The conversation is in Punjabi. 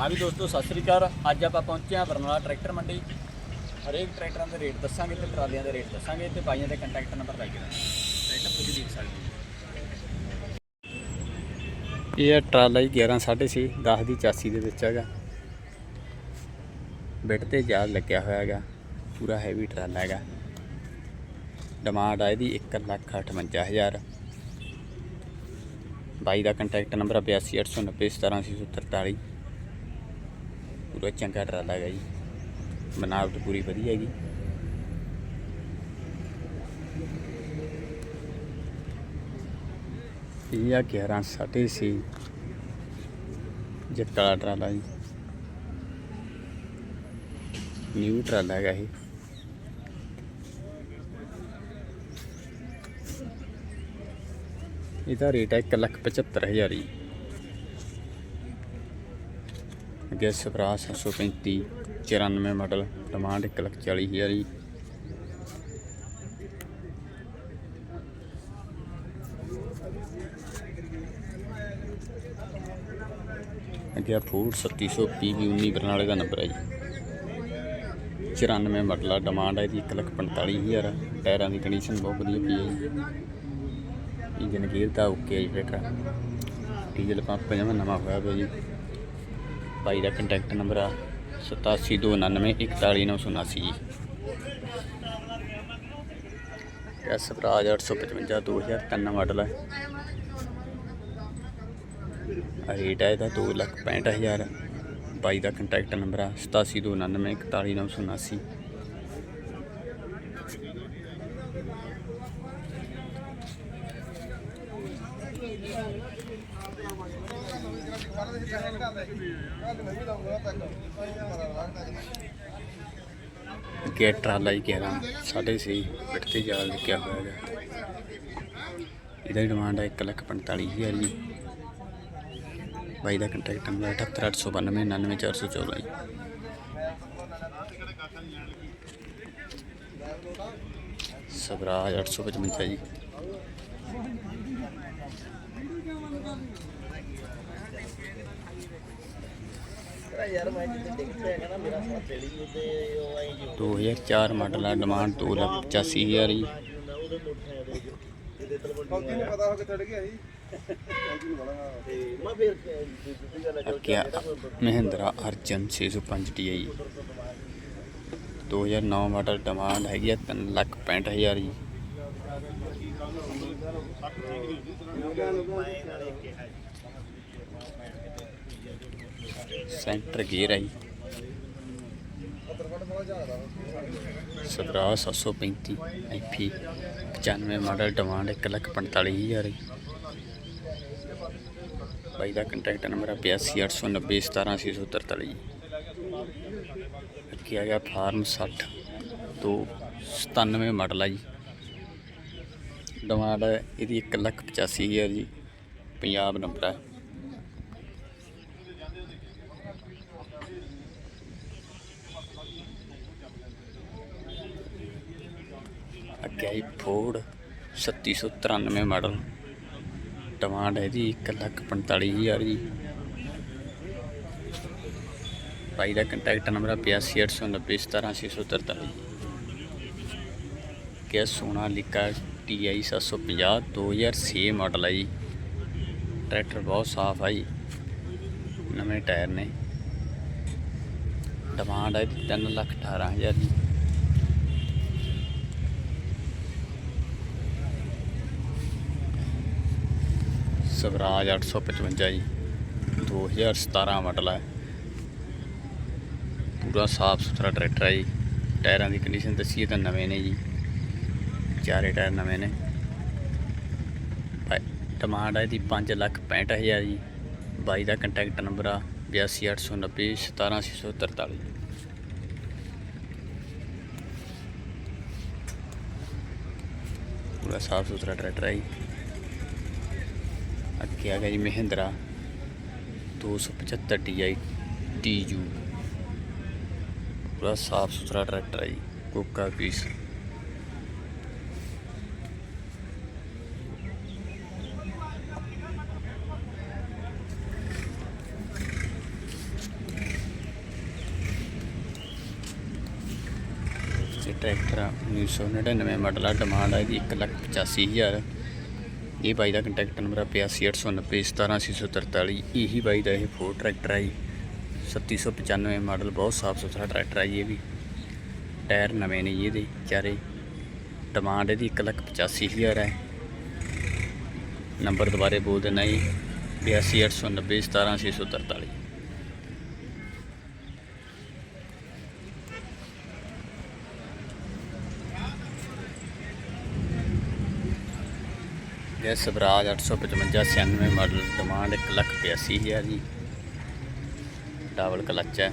ਹਾਂ ਵੀ ਦੋਸਤੋ, ਸਤਿ ਸ੍ਰੀ ਅਕਾਲ। ਅੱਜ ਆਪਾਂ ਪਹੁੰਚੇ ਹਾਂ ਬਰਨਾਲਾ ਟਰੈਕਟਰ ਮੰਡੀ। ਹਰੇਕ ਟਰੈਕਟਰਾਂ ਦੇ ਰੇਟ ਦੱਸਾਂਗੇ ਤੇ ਟਰਾਲੀਆਂ ਦੇ ਰੇਟ ਦੱਸਾਂਗੇ ਤੇ ਬਾਈਆਂ ਦੇ ਕੰਟੈਕਟ ਨੰਬਰ ਲਾਈ ਕਰਾਂਗੇ ਟਰੈਕਟਰ ਤੁਸੀਂ ਦੇਖ ਸਕਦੇ ਇਹ ਹੈ ਟਰਾਲਾ ਹੀ 11 6.5 10 ਦੀ 84 ਦੇ ਵਿੱਚ ਹੈਗਾ। ਬਿੱਟ ਤੇ ਜਾਲ ਲੱਗਿਆ ਹੋਇਆ ਹੈਗਾ। ਪੂਰਾ ਹੈਵੀ ਟਰਾਲਾ ਹੈਗਾ। ਡਿਮਾਂਡ ਆ ਇਹਦੀ 158000 ਬਾਈ ਦਾ ਕੰਟੈਕਟ ਨੰਬਰ ਹੈ 8289017843 ਪੂਰਾ ਚੰਗਾ ਟਰਾਲਾ ਹੈਗਾ ਜੀ। ਬਣਾਵਟ ਪੂਰੀ ਵਧੀਆ ਹੈਗੀ। ਇਹ ਆ 11 ਸਾਢੇ ਸੀ। ਜੱਟਾ ਟਰਾਲਾ ਜੀ। ਨਿਊ ਟਰਾਲਾ ਹੈਗਾ ਇਹ। ਇਹਦਾ ਰੇਟ ਹੈ 175000 ਜੀ। ਅੱਗੇ ਸਵਰਾ 735 94 ਮਾਡਲ ਡਿਮਾਂਡ 140000 ਜੀ। ਅੱਗੇ ਫੂਡ 3700 ਪੀਵੀ 19 ਬਰਨਾਲੇ ਦਾ ਨੰਬਰ ਹੈ ਜੀ। 94 ਮਾਡਲ ਡਿਮਾਂਡ ਹੈ ਇਹਦੀ 145000 ਟਾਇਰਾਂ ਦੀ ਕੰਡੀਸ਼ਨ ਬਹੁਤ ਵਧੀਆ ਪਈ ਹੈ ਜੀ। ਇੰਜਨ ਗੇਅਰ ਤਾਂ ਓਕੇ ਹੈ ਜੀ ਫਿੱਟ ਡੀਜ਼ਲ ਪੰਪ ਜਮਾ ਨਵਾਂ ਹੋਇਆ ਪਿਆ ਜੀ। ਬਾਈ ਦਾ ਕੰਟੈਕਟ ਨੰਬਰ ਆ 8729941979 ਜੀ। ਐਸ ਸਵਰਾਜ 855 2003 ਮਾਡਲ ਹੈ ਰੇਟ ਹੈ ਇਹਦਾ 265000 ਬਾਈ ਦਾ ਕੰਟੈਕਟ ਨੰਬਰ ਆ 8729941979 ਅੱਗੇ ਟਰਾਲਾ ਹੀ ਕਹਿ ਰਹਾ ਸਾਡੇ ਸੀ ਬਿੱਟ ਤੇ ਜਾਲ ਲੱਗਿਆ ਹੋਇਆ ਹੈਗਾ ਇਹਦਾ ਡਿਮਾਂਡ ਹੈ 145000 ਜੀ। ਬਾਈ ਦਾ ਕੰਟੈਕਟ ਨੰਬਰ 78892 99414 ਜੀ। ਸਵਰਾਜ 855 ਜੀ। 2004 ਮਾਡਲ ਆ ਡਿਮਾਂਡ 2 ਲੱਖ 85000 ਜੀ। ਕਿਆ Mahindra Arjun 605 TI 2009 model demand ਹੈਗੀ ਆ 3 ਲੱਖ 65000 ਜੀ। ਮੈਂ ਨਾਲੇ ਕਿਹਾ ਜੀ। ਸੈਂਟਰ ਗੇਅਰ ਆਈ ਸਤਰਾ 735 ਐਫੀ 95 ਮਾਡਲ, ਡਿਮਾਂਡ 145000 ਜੀ ਬਾਈ ਦਾ ਕੰਟੈਕਟ ਨੰਬਰ ਹੈ 8289017643 ਜੀ ਅੱਗੇ ਆ ਗਿਆ ਫਾਰਮ 60 ਤੋਂ 97 ਮਾਡਲ ਆ ਜੀ। ਡਿਮਾਂਡ ਇਹਦੀ 185000 ਜੀ। ਪੰਜਾਬ ਨੰਬਰ ਹੈ ਅੱਗੇ ਆਈ ਫੋਰਡ 3793 ਮਾਡਲ ਡਿਮਾਂਡ ਹੈ ਜੀ 145000 ਜੀ। ਭਾਈ ਦਾ ਕੰਟੈਕਟ ਨੰਬਰ ਹੈ 8289017643 ਕਿ ਸੋਨਾ ਲਿਕਾ TI 750 2006 ਮਾਡਲ ਹੈ ਜੀ। ਟਰੈਕਟਰ ਬਹੁਤ ਸਾਫ਼ ਹੈ ਜੀ। ਨਵੇਂ ਟਾਇਰ ਨੇ। ਡਿਮਾਂਡ ਹੈ 318000 ਜੀ ਸਵਰਾਜ 855 ਜੀ 2017 ਮਾਡਲ ਹੈ। ਪੂਰਾ ਸਾਫ਼ ਸੁਥਰਾ ਟਰੈਕਟਰ ਹੈ ਜੀ। ਟਾਇਰਾਂ ਦੀ ਕੰਡੀਸ਼ਨ ਦੱਸੀਏ ਤਾਂ ਨਵੇਂ ਨੇ ਜੀ। ਚਾਰੇ ਟਾਇਰ ਨਵੇਂ ਨੇ। ਡਿਮਾਂਡ ਹੈ ਦੀ 5 ਲੱਖ 65000 ਜੀ। ਬਾਈ ਦਾ ਕੰਟੈਕਟ ਨੰਬਰ ਆ 8289 17643 ਪੂਰਾ ਸਾਫ਼ ਸੁਥਰਾ ਟਰੈਕਟਰ ਹੈ ਜੀ। ਅੱਗੇ ਆ ਗਿਆ ਜੀ ਮਹਿੰਦਰਾ 275 DI TU ਪੂਰਾ ਸਾਫ਼ ਸੁਥਰਾ ਟਰੈਕਟਰ ਹੈ ਜੀ, ਕੋਕਾ ਪੀਸ। ਟਰੈਕਟਰ ਆ 1999 ਮਾਡਲ ਆ ਡਿਮਾਂਡ ਆ ਇਹਦੀ 185000 ਇਹ ਬਾਈ ਦਾ ਕੰਟੈਕਟ ਨੰਬਰ ਆ 8589 17643 ਇਹੀ ਬਾਈ ਦਾ ਇਹ ਫੋਰ ਟਰੈਕਟਰ ਆ ਜੀ। 3795 ਮਾਡਲ, ਬਹੁਤ ਸਾਫ਼ ਸੁਥਰਾ ਟਰੈਕਟਰ ਆ ਜੀ ਇਹ ਵੀ। ਟਾਇਰ ਨਵੇਂ ਨੇ ਜੀ ਇਹਦੇ, ਚਾਰੇ। ਡਿਮਾਂਡ ਇਹਦੀ 185000 ਹੈ ਨੰਬਰ ਦੁਬਾਰੇ ਬੋਲ ਦੇਣਾ ਜੀ 8289 ਇਹ ਸਵਰਾਜ 855 96 ਮਾਡਲ ਡਿਮਾਂਡ 185000 ਜੀ। ਡਬਲ ਕਲਚ ਹੈ।